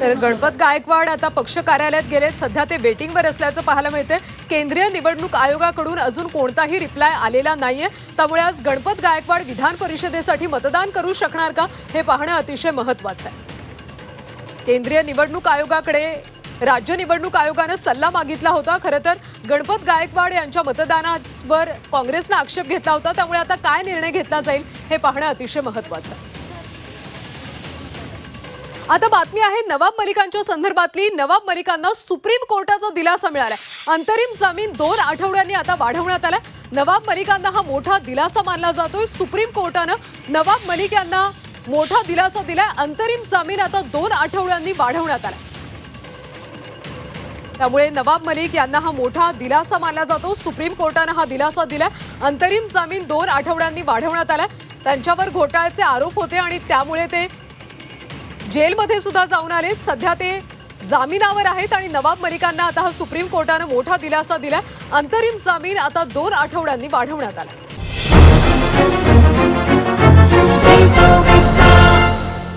तर गणपत गायकवाड आता पक्ष कार्यालयात गेलेत. सध्या ते वेटिंगवर असल्याचं पाहायला मिळते केंद्रीय निवडणूक आयोगाकडून अजून कोणताही रिप्लाय आलेला नाहीये. त्यामुळे आज गणपत गायकवाड विधान परिषदेसाठी मतदान करू शकणार का हे पाहणं अतिशय महत्वाचं आहे. केंद्रीय निवडणूक आयोगाकडे राज्य निवडणूक आयोगानं सल्ला मागितला होता. खरं तर गणपत गायकवाड यांच्या मतदानावर काँग्रेसनं आक्षेप घेतला होता. त्यामुळे आता काय निर्णय घेतला जाईल हे पाहणं अतिशय महत्वाचं आहे. आता बातमी आहे नवाब मलिकांच्या संदर्भातली. नवाब मलिकांना सुप्रीम कोर्टाचा दिलासा मिळालाय. अंतरिम जामीन दोन आठवड्यांनी आता वाढवण्यात आलाय. नवाब मलिकांना हा मोठा दिलासा मानला जातोय. सुप्रीम कोर्टानं नवाब मलिक यांना मोठा दिलासा दिलाय. अंतरिम जामीन आता दोन आठवड्यांनी वाढवण्यात आला त्यामुळे नवाब मलिक यांना हा मोठा दिलासा मानला जातो. सुप्रीम कोर्टानं हा दिलासा दिला अंतरिम जामीन दोन आठवड्यांनी वाढवण्यात आला त्यांच्यावर घोटाळ्याचे आरोप होते आणि त्यामुळे ते जेलमध्ये सुद्धा जाऊन आलेत. सध्या ते जामिनावर आहेत आणि नवाब मलिकांना आता हा सुप्रीम कोर्टानं मोठा दिलासा दिला अंतरिम जामीन आता दोन आठवड्यांनी वाढवण्यात आला